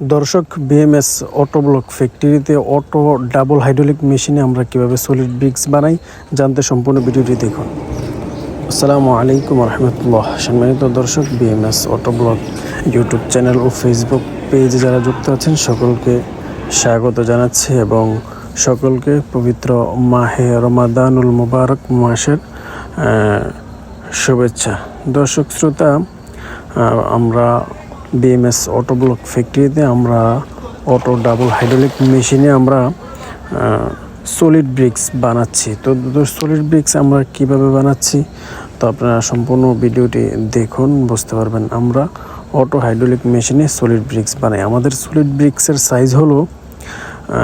দর্শক BMS auto block ফ্যাক্টরিতে auto double hydraulic মেশিনে আমরা কীভাবে সলিড ব্রিক্স বানাই জানতে সম্পূর্ণ ভিডিওটি দেখুন। আসসালামু আলাইকুম রহমতুল্লাহ। সম্মানিত দর্শক BMS auto block YouTube channel ও ফেসবুক পেজে যারা যুক্ত আছেন, সকলকে স্বাগত জানাচ্ছি এবং সকলকে পবিত্র মাহে রমাদানুল মুবারক মাসের শুভেচ্ছা। দর্শক, শ্রোতা আমরা বিএমএস অটো ব্লক ফ্যাক্টরিতে আমরা অটো ডাবল হাইড্রোলিক মেশিনে আমরা সলিড ব্রিক্স বানাচ্ছি। তো সলিড ব্রিক্স আমরা কীভাবে বানাচ্ছি? তো আপনারা সম্পূর্ণ ভিডিওটি দেখুন, বুঝতে পারবেন। আমরা অটো হাইড্রোলিক মেশিনে সলিড ব্রিক্স বানাই। আমাদের সলিড ব্রিক্সের সাইজ হলো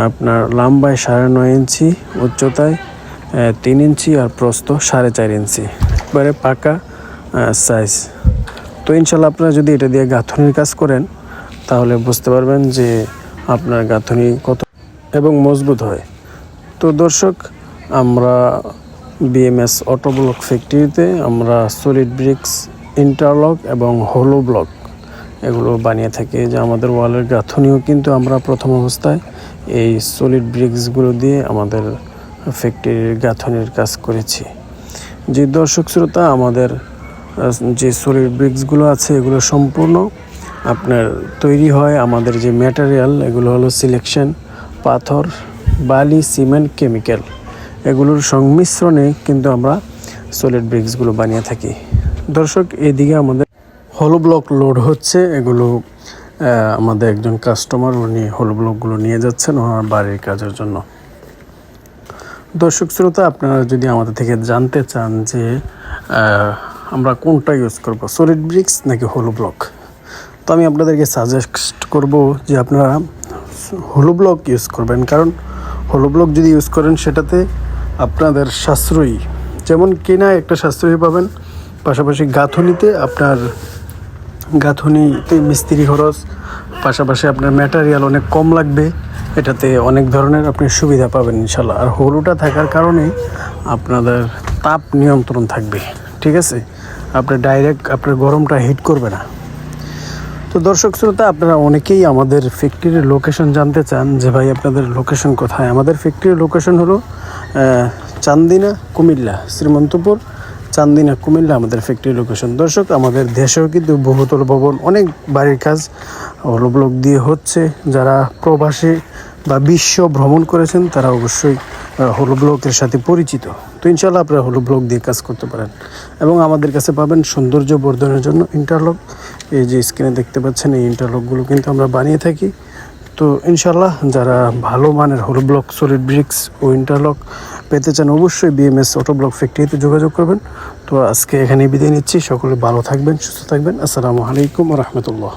আপনার লম্বায় সাড়ে নয় ইঞ্চি, উচ্চতায় তিন ইঞ্চি আর প্রস্থ সাড়ে চার ইঞ্চি। একবারে পাকা সাইজ তো ইনশাল্লাহ আপনারা যদি এটা দিয়ে গাঁথনির কাজ করেন, তাহলে বুঝতে পারবেন যে আপনার গাঁথনি কত এবং মজবুত হয়। তো দর্শক, আমরা বিএমএস অটো ব্লক ফ্যাক্টরিতে আমরা সলিড ব্রিক্স ইন্টারলক এবং হোলো ব্লক এগুলো বানিয়ে থাকি, যে আমাদের ওয়ালের গাঁথনিও কিন্তু আমরা প্রথম অবস্থায় এই সলিড ব্রিক্সগুলো দিয়ে আমাদের ফ্যাক্টরির গাঁথনির কাজ করেছি। যে দর্শক শ্রোতা আমাদের যে সলিড ব্রিক্সগুলো আছে, এগুলো সম্পূর্ণ আপনার তৈরি হয় আমাদের যে ম্যাটেরিয়াল এগুলো হলো সিলেকশন পাথর, বালি সিমেন্ট কেমিক্যাল এগুলোর সংমিশ্রণে কিন্তু আমরা সলিড ব্রিক্সগুলো বানিয়ে থাকি। দর্শক, এদিকে আমাদের হলো ব্লক লোড হচ্ছে, এগুলো আমাদের একজন কাস্টমার উনি হলো ব্লকগুলো নিয়ে যাচ্ছেন ওনার বাড়ির কাজের জন্য। দর্শক, শ্রোতা, আপনারা যদি আমাদের থেকে জানতে চান যে আমরা কোনটা ইউজ করব? সলিড ব্রিক্স নাকি হোলো ব্লক তো আমি আপনাদেরকে সাজেস্ট করব যে আপনারা হোলো ব্লক ইউজ করবেন। কারণ হোলো ব্লক যদি ইউজ করেন, সেটাতে আপনাদের সাশ্রয়ী, যেমন কেনা একটা সাশ্রয়ী পাবেন, পাশাপাশি গাঁথনিতে আপনার গাঁথনিতে মিস্ত্রি খরচ, পাশাপাশি আপনার ম্যাটেরিয়াল অনেক কম লাগবে, এটাতে অনেক ধরনের আপনি সুবিধা পাবেন ইনশাল্লাহ আর হলুটা থাকার কারণে আপনাদের তাপ নিয়ন্ত্রণ থাকবে, ঠিক আছে? আপনি ডাইরেক্ট আপনার গরমটা হিট করবে না। তো দর্শক শ্রোতা, আপনারা অনেকেই আমাদের ফ্যাক্টরির লোকেশন জানতে চান যে ভাই আপনাদের লোকেশন কোথায়? আমাদের ফ্যাক্টরির লোকেশন হলো চান্দিনা, কুমিল্লা, শ্রীমন্তপুর, চান্দিনা, কুমিল্লা আমাদের ফ্যাক্টরি লোকেশন দর্শক, আমাদের দেশেও কিন্তু বহুতল ভবন, অনেক বাড়ির কাজ হলো দিয়ে হচ্ছে। যারা প্রবাসী বা বিশ্ব ভ্রমণ করেছেন, তারা অবশ্যই হলো ব্লকের সাথে পরিচিত। তো ইনশাল্লাহ আপনারা হলো ব্লক দিয়ে কাজ করতে পারেন। এবং আমাদের কাছে পাবেন সৌন্দর্য বর্ধনের জন্য ইন্টারলক এই যে স্ক্রিনে দেখতে পাচ্ছেন, এই ইন্টারলকগুলো কিন্তু আমরা বানিয়ে থাকি। তো ইনশাল্লাহ যারা ভালো মানের হলো ব্লক সলিড ব্রিক্স ও ইন্টারলক পেতে চান, অবশ্যই বিএমএস অটো ব্লক ফ্যাক্টরিতে যোগাযোগ করবেন। তো আজকে এখানে বিদায় নিচ্ছি। সকলে ভালো থাকবেন, সুস্থ থাকবেন। আসসালামু আলাইকুম রহমতুল্লাহ।